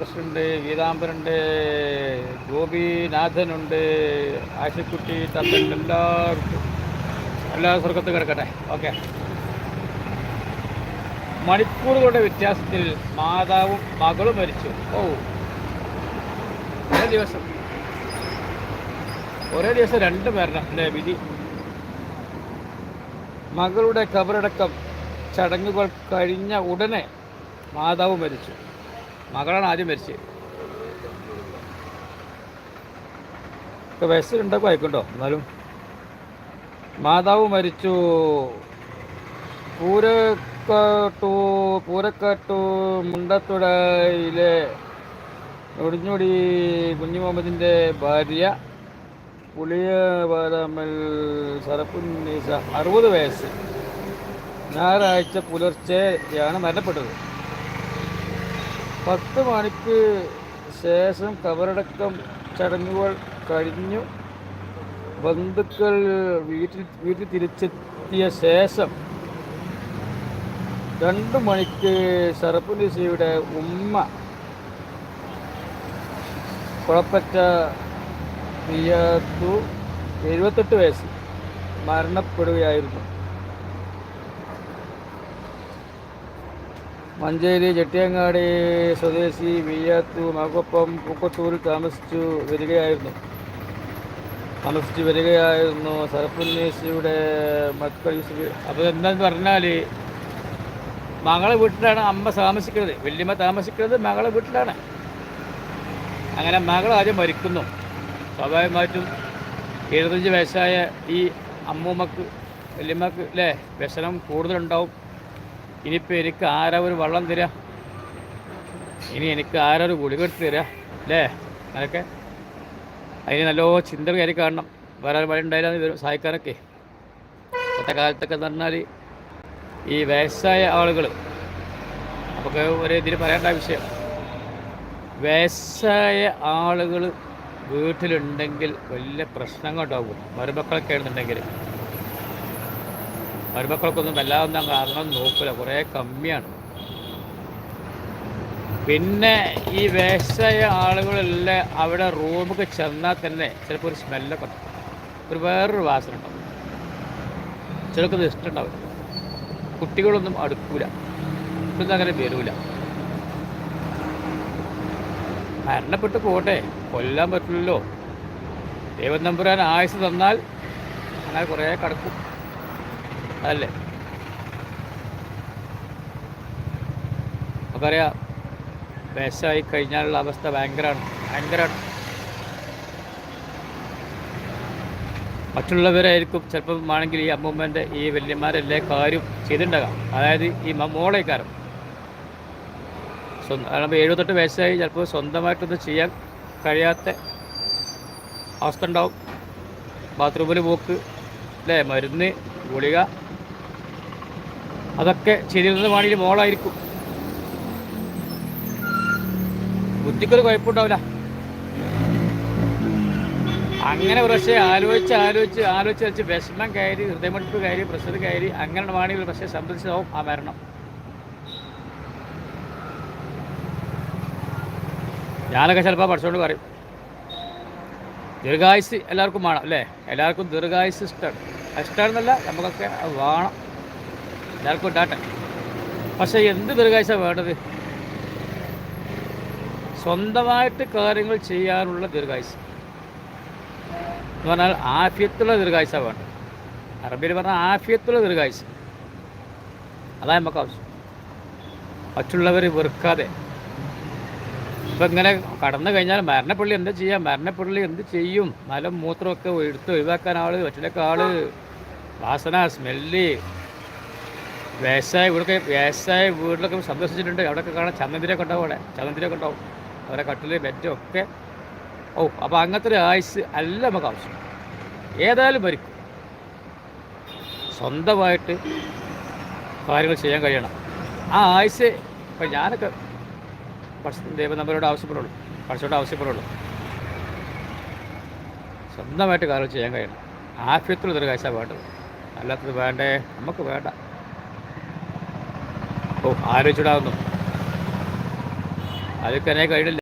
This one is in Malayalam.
ഉണ്ട് വീതാംബരുണ്ട് ഗോപിനാഥനുണ്ട് ആശിക്കുട്ടി തത്തൻ എല്ലാവർക്കും. എല്ലാ സ്വർഗത്ത് കിടക്കട്ടെ. ഓക്കെ. മണിക്കൂറുകളുടെ വ്യത്യാസത്തിൽ മാതാവും മകളും മരിച്ചു. ഓ. ഒരേ ദിവസം. ഒരേ ദിവസം രണ്ട് മരണം അല്ലേ വിധി? മകളുടെ കബറടക്കം ചടങ്ങുകൾ കഴിഞ്ഞ ഉടനെ മാതാവ് മരിച്ചു. മകളാണ് ആദ്യം മരിച്ചത്. ഇപ്പൊ വയസ്സിലുണ്ടൊക്കെ ആയിക്കോട്ടോ എന്നാലും മാതാവ് മരിച്ചു. പൂരക്കാട്ടു പൂരക്കാട്ടു മുണ്ടത്തുടയിലെ ഒടിഞ്ഞൊടി കുഞ്ഞു മുഹമ്മദിന്റെ ഭാര്യ പുളിയവരമൽ സറപ്പുന്നീസ അറുപത് വയസ്സ്. ഞായറാഴ്ച പുലർച്ചെയാണ് മരണപ്പെട്ടത്. പത്ത് മണിക്ക് ശേഷം കബറടക്കം ചടങ്ങുകൾ കഴിഞ്ഞു. ബന്ധുക്കൾ വീട്ടിൽ വീട്ടിൽ തിരിച്ചെത്തിയ ശേഷം രണ്ട് മണിക്ക് സറപ്പുലിസയുടെ ഉമ്മ കുഴപ്പറ്റ നിയത്തു എഴുപത്തെട്ട് വയസ്സ് മരണപ്പെടുകയായിരുന്നു. മഞ്ചേരി ചെട്ടിയങ്ങാടി സ്വദേശി വിയ്യാത്തു മകൊപ്പം പൂക്കത്തൂരിൽ താമസിച്ചു വരികയായിരുന്നു. താമസിച്ച് വരികയായിരുന്നു സരപ്പുന്നേശിയുടെ മക്കൾ അപ്പോൾ എന്താന്ന് പറഞ്ഞാൽ മകളെ വീട്ടിലാണ് അമ്മ താമസിക്കുന്നത്. വല്യമ്മ താമസിക്കുന്നത് മകളെ വീട്ടിലാണ്. അങ്ങനെ മകൾ ആദ്യം മരിക്കുന്നു. സ്വാഭാവികമായിട്ടും എഴുപത്തഞ്ച് വയസ്സായ ഈ അമ്മൂമ്മക്ക് വല്യമ്മക്ക് അല്ലേ? വ്യസനം കൂടുതലുണ്ടാവും. ഇനിയിപ്പോൾ എനിക്ക് ആരാ ഒരു വള്ളം തരിക ഇനി എനിക്ക് ആരാ ഒരു ഗുളിക എടുത്ത് തരിക അല്ലേ? അങ്ങനെയൊക്കെ അതിന് നല്ലോ ചിന്ത കയറി കാണണം. വേറെ വഴി ഉണ്ടായില്ലാന്ന് വരും സഹായിക്കാനൊക്കെ. ഇപ്പോഴത്തെ കാലത്തൊക്കെ എന്ന് പറഞ്ഞാൽ ഈ വയസ്സായ ആളുകൾ നമുക്ക് ഒരു ഇതിൽ പറയേണ്ട വിഷയം വയസ്സായ ആളുകൾ വീട്ടിലുണ്ടെങ്കിൽ വലിയ പ്രശ്നങ്ങൾ ഉണ്ടാകും മരുമക്കളൊക്കെ ആണെന്നുണ്ടെങ്കിൽ മരുമക്കൾക്കൊന്നും വല്ലാതൊന്നും കാരണം നോക്കില്ല കുറേ കമ്മിയാണ്. പിന്നെ ഈ വയസ്സായ ആളുകളെല്ലാം അവിടെ റൂമൊക്കെ ചെന്നാൽ തന്നെ ചിലപ്പോൾ ഒരു സ്മെല്ലൊക്കെ ഒരു വേറൊരു വാസന ഉണ്ടാവും. ചിലർക്കത് ഇഷ്ടമുണ്ടാവില്ല. കുട്ടികളൊന്നും അടുക്കൂല. ഇതൊന്നും അങ്ങനെ വരൂല. മരണപ്പെട്ട് പോട്ടെ. കൊല്ലാൻ പറ്റില്ലല്ലോ. ദൈവം നമ്പുരാൻ ആയുസ് തന്നാൽ അങ്ങനെ കുറേ കിടക്കും. അതല്ലേ നമുക്കറിയാം വയസ്സായി കഴിഞ്ഞാലുള്ള അവസ്ഥ ഭയങ്കരമാണ് ഭയങ്കരമാണ് മറ്റുള്ളവരായിരിക്കും ചിലപ്പം ആണെങ്കിൽ ഈ അമ്മൂമ്മന്റെ ഈ വല്യന്മാരെല്ലാ കാര്യം ചെയ്തിട്ടുണ്ടാകാം. അതായത് ഈ മോളേക്കാരം. സ്വന്തം കാരണം എഴുപത്തെട്ട് വയസ്സായി ചിലപ്പോൾ സ്വന്തമായിട്ടൊന്നും ചെയ്യാൻ കഴിയാത്ത അവസ്ഥ ഉണ്ടാവും. ബാത്റൂമിൽ പോക്ക് അല്ലേ? മരുന്ന് ഗുളിക. അതൊക്കെ ചെയ്തിരുന്നത് വേണമെങ്കിൽ മോളായിരിക്കും. ബുദ്ധിക്കൊരു കുഴപ്പമുണ്ടാവില്ല. അങ്ങനെ പക്ഷേ ആലോചിച്ച് ആലോചിച്ച് ആലോചിച്ച് വെച്ച് വിഷമം കയറി ഹൃദയമെടുപ്പ് കയറി പ്രഷർ കയറി അങ്ങനെ വേണമെങ്കിൽ പക്ഷേ സംബന്ധിച്ചതാവും ആ മരണം. ഞാനൊക്കെ ചിലപ്പോൾ പഠിച്ചുകൊണ്ട് പറയും ദീർഘായുസ് എല്ലാവർക്കും വേണം അല്ലേ? എല്ലാവർക്കും ദീർഘായുസ് ഇഷ്ടമാണ്. ഇഷ്ടമാണെന്നല്ല നമുക്കൊക്കെ അത് വേണം. എല്ലാവർക്കും ഉണ്ടാട്ടെ പക്ഷേ എന്ത് ദീർഘാഴ്ച വേണ്ടത്? സ്വന്തമായിട്ട് കാര്യങ്ങൾ ചെയ്യാനുള്ള ദീർഘായുസ് എന്ന് പറഞ്ഞാൽ ആഫ്യത്തുള്ള ദീർഘാഴ്ച വേണ്ടത്. അറബിയിൽ പറഞ്ഞാൽ ആഫ്യത്തുള്ള ദീർഘായുസ് അതാണ് നമുക്ക് ആവശ്യം മറ്റുള്ളവർ വെറുക്കാതെ ഇപ്പം ഇങ്ങനെ കടന്നു കഴിഞ്ഞാൽ മരണപ്പള്ളി എന്താ ചെയ്യാം? മരണപ്പള്ളി എന്ത് ചെയ്യും? മലം മൂത്രമൊക്കെ എടുത്ത് ഒഴിവാക്കാൻ ആൾ മറ്റിലൊക്കെ ആൾ വാസന സ്മെല്ല് വ്യവസായ വീടൊക്കെ വ്യവസായ വീട്ടിലൊക്കെ സന്ദർശിച്ചിട്ടുണ്ട്. അവിടെയൊക്കെ കാണാൻ ചന്ദനത്തിരൊക്കെ ഉണ്ടാവും അവിടെ. ചന്ദനത്തിരൊക്കെ ഉണ്ടാവും. അവരെ കട്ടിൽ ബെറ്റും ഒക്കെ. ഓ അപ്പോൾ അങ്ങനത്തെ ഒരു ആയുസ് അല്ല നമുക്ക് ആവശ്യം. ഏതായാലും മരിക്കും. സ്വന്തമായിട്ട് കാര്യങ്ങൾ ചെയ്യാൻ കഴിയണം. ആ ആയുസ് ഇപ്പം ഞാനൊക്കെ പക്ഷേ ദൈവം നമ്മളോട് ആവശ്യപ്പെടുള്ളൂ. പഠിച്ചോട് ആവശ്യപ്പെടുള്ളൂ. സ്വന്തമായിട്ട് കാര്യം ചെയ്യാൻ കഴിയണം. ആഫ്യത്തുള്ള ഒരു കാശ വേണ്ടത്. അല്ലാത്തത് വേണ്ടേ? നമുക്ക് വേണ്ട. ഓ ആലോചിച്ചിടാവുന്നു അതൊക്കെ എന്നെ കഴിഞ്ഞില്ല